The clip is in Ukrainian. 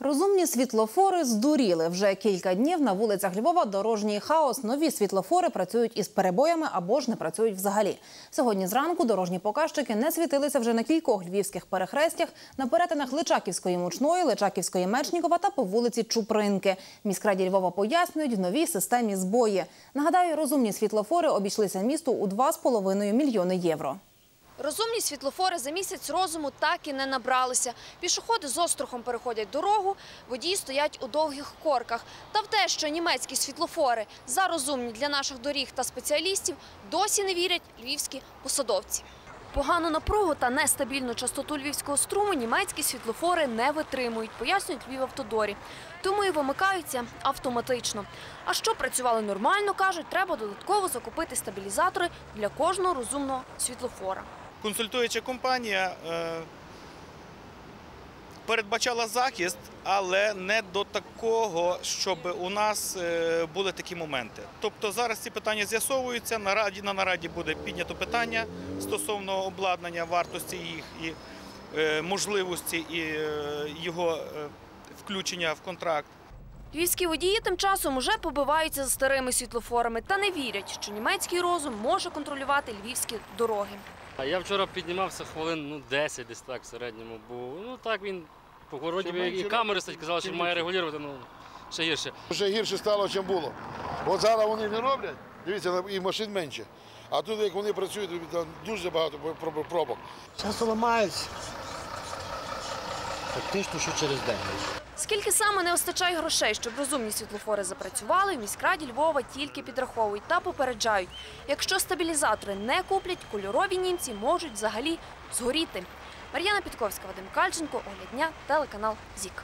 Розумні світлофори здуріли. Вже кілька днів на вулицях Львова дорожній хаос. Нові світлофори працюють із перебоями або ж не працюють взагалі. Сьогодні зранку дорожні показчики не світилися вже на кількох львівських перехрестях на перетинах Личаківської мучної, Личаківської Мечнікова та по вулиці Чупринки. Міськраді Львова пояснюють в новій системі збої. Нагадаю, розумні світлофори обійшлися місту у 2,5 мільйони євро. Розумні світлофори за місяць розуму так і не набралися. Пішоходи з острахом переходять дорогу, водії стоять у довгих корках. Та в те, що німецькі світлофори за розумні для наших доріг та спеціалістів, досі не вірять львівські посадовці. Погану напругу та нестабільну частоту львівського струму німецькі світлофори не витримують, пояснюють Львівавтодорі. Тому і вимикаються автоматично. А щоб працювали нормально, кажуть, треба додатково закупити стабілізатори для кожного розумного світлофора. Консультуюча компанія е, передбачала захист, але не до такого, щоб у нас е, були такі моменти. Тобто зараз ці питання з'ясовуються. На раді на нараді буде піднято питання стосовно обладнання, вартості їх і е, можливості і його включення в контракт. Львівські водії тим часом уже побиваються за старими світлофорами та не вірять, що німецький розум може контролювати львівські дороги. А я вчора піднімався хвилин ну, 10 десь так в середньому був. Ну так він по городі Чим і менше камери стоять, казали, що має регулювати, ну ще гірше. Ще гірше стало, ніж було. От зараз вони не роблять, дивіться, і машин менше. А тут, як вони працюють, там дуже багато пробок. Часто ламаються. Фактично, що через день. Скільки саме не вистачає грошей, щоб розумні світлофори запрацювали, в міськраді Львова тільки підраховують та попереджають. Якщо стабілізатори не куплять, кольорові німці можуть взагалі згоріти. Мар'яна Підковська, Вадим Кальченко, оглядня, телеканал ЗІК.